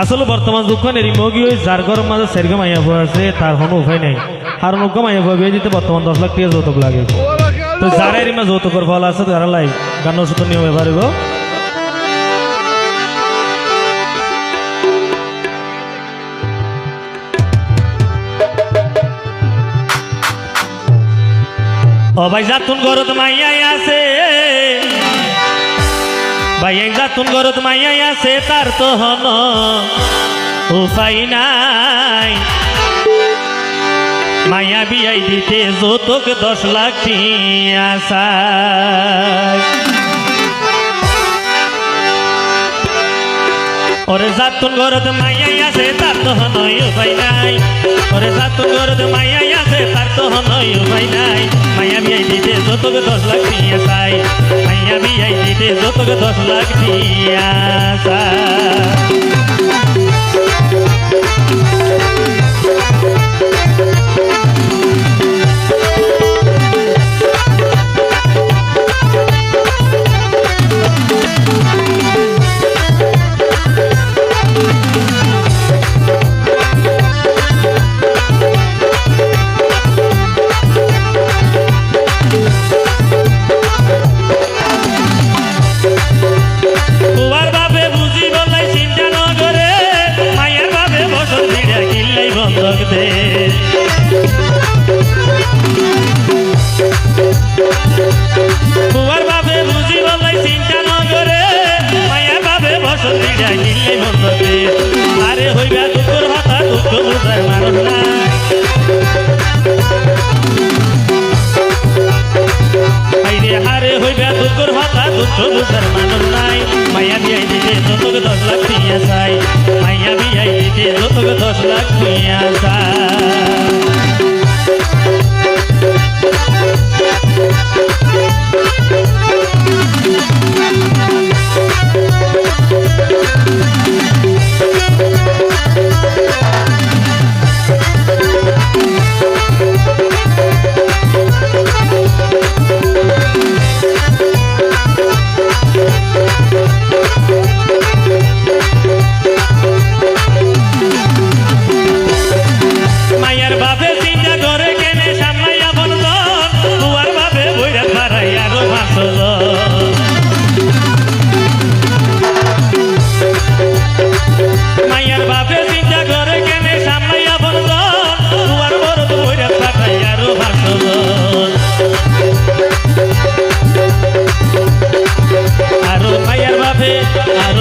আসলে বর্তমান দুঃখের মগি ওই যার ঘর মাঝে সেরগে মাইয়া বউ আছে, তার কোনো উপায় নাই। আর মাইয়া বউ বিয়ে দিতে বর্তমান দশ লাখ টাকা যৌতুক লাগে। তো যারা এরিমা যৌতুকের ফল আছে তারা লাই, গান ওষুধ নিয়ম এবারিব ও ভাই যাতুন ঘরত মাইয়াই আছে। ভাই এক যাতুন ঘরত মাইয়াই আছে তার তো হন উপায় নাই। মায়া বিয়াই দিতে যৌতুক দশ লাখ টিয়া ওরে জাতুন গরদ মাইয়াই আছে, তার তো নয় ভাই নাই। ওরে জাতুন গরদ মাইয়াই আছে, তার তো নয় ভাই নাই। মাইয়া বিয়াই দিতে যতক দশ লাখ দিয়া চাই। মাইয়া বিয়াই দিতে যতক দশ লাখ দিয়া চাই। দুঃখ বুঝার মানুষ নাই। মাইয়া বিয়াই দিতে যতক দশ লাখ দিয়া চাই। মায়া বিয়াই দিতে যতক দশ লাখ দিয়া চাই।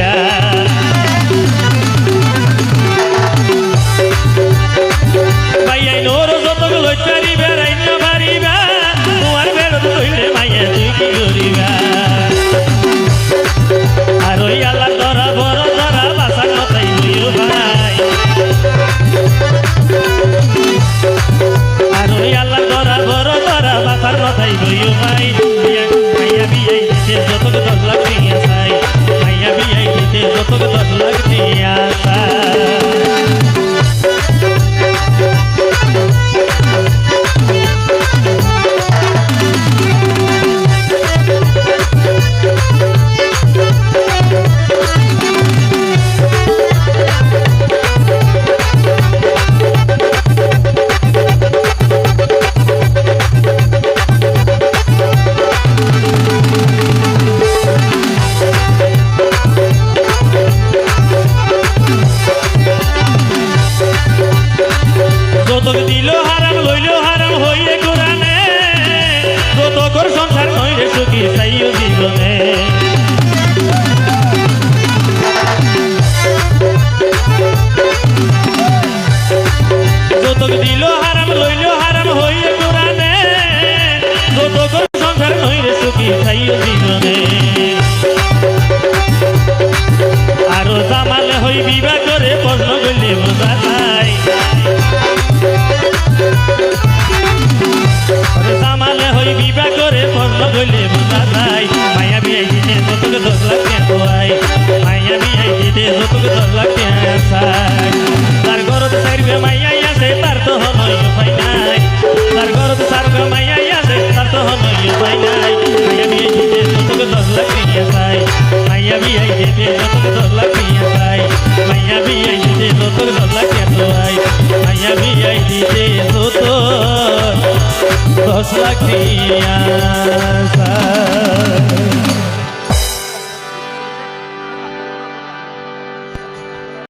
করিবা যতক দিল, হারাম লইল, হারাম হইলে পুরানে যতক সংসার হইলে সুখী খাইও জীবনে। আরও জামাল হই বিবাহ করে প্রশ্ন করলে বোঝা যায়। জামালে হই বিবাহ করে প্রশ্ন করলে বোঝা যায়। মায়া বিয়ে দিতে যতক দশ লাখ টাকা মায়া বিয়ে দিতে যতক দশ লাখ টাকা তার ঘরত চাইবে মাইয়া আছে তার তো হনই উপায় নাই। তার ঘরতে চারবে মাইয়া আছে তার তো হনই উপায় নাই। মাইয়া বিয়ে দিতে যতকে দশ লাখ টাকা চাই। মাইয়া বিয়ে দিতে যতকে দশ লাখ টাকা হয় মাইয়া বিয়ে দিতে যত দশ লাখ